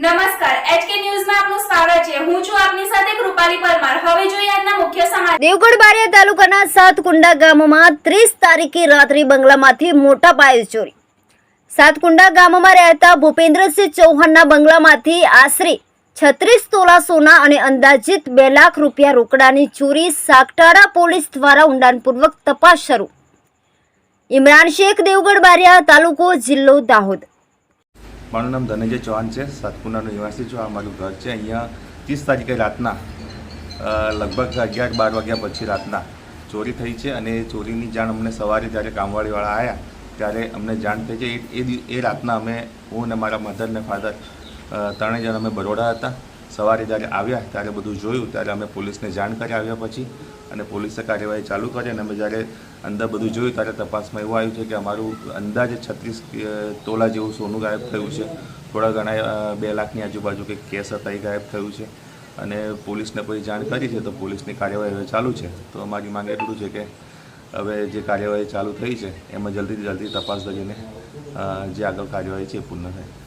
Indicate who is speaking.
Speaker 1: નમસ્કાર
Speaker 2: બારિયા તાલુકાના સાતકુંડા ગામમાં ત્રીસ તારીખે રાત્રે બંગલામાંથી મોટા પાયે ચોરી. સાતકુંડા ગામમાં રહેતા ભૂપેન્દ્રસિંહ ચૌહાણના બંગલામાંથી આશરે છત્રીસ તોલા સોના અને અંદાજિત બે લાખ રૂપિયા રોકડાની ચોરી સાગટાડા પોલીસ દ્વારા ઊંડાણપૂર્વક તપાસ શરૂ. ઇમરાન શેખ, દેવગઢ બારિયા તાલુકો જિલ્લો દાહોદ.
Speaker 3: મારું નામ ધનંજય ચૌહાણ છે, સાતપુરાનો નિવાસી છું. આ મારું ઘર છે અહીંયા ત્રીસ તારીખે રાતના લગભગ અગિયાર બાર વાગ્યા પછી રાતના ચોરી થઈ છે અને ચોરીની જાણ અમને સવારે જ્યારે કામવાળીવાળા આવ્યા ત્યારે અમને જાણ થઈ છે. એ- એ એ રાતના અમે હું અને મારા મધર ને ફાધર ત્રણેય જણ અમે બરોડા હતા. સવારે જ્યારે આવ્યા ત્યારે બધું જોયું, ત્યારે અમે પોલીસને જાણ કરી આવ્યા પછી અને પોલીસે કાર્યવાહી ચાલુ કરી અને અમે જ્યારે અંદર બધું જોયું ત્યારે તપાસમાં એવું આવ્યું છે કે અમારું અંદાજે છત્રીસ તોલા જેવું સોનું ગાયબ થયું છે. થોડા ઘણા બે લાખની આજુબાજુ કંઈક કેસ હતા એ ગાયબ થયું છે. અને પોલીસને પછી જાણ કરી છે તો પોલીસની કાર્યવાહી હવે ચાલુ છે. તો અમારી માંગ એટલું છે કે હવે જે કાર્યવાહી ચાલુ થઈ છે, એમાં જલ્દીથી જલ્દી તપાસ કરીને જે આગળ કાર્યવાહી છે પૂર્ણ થાય.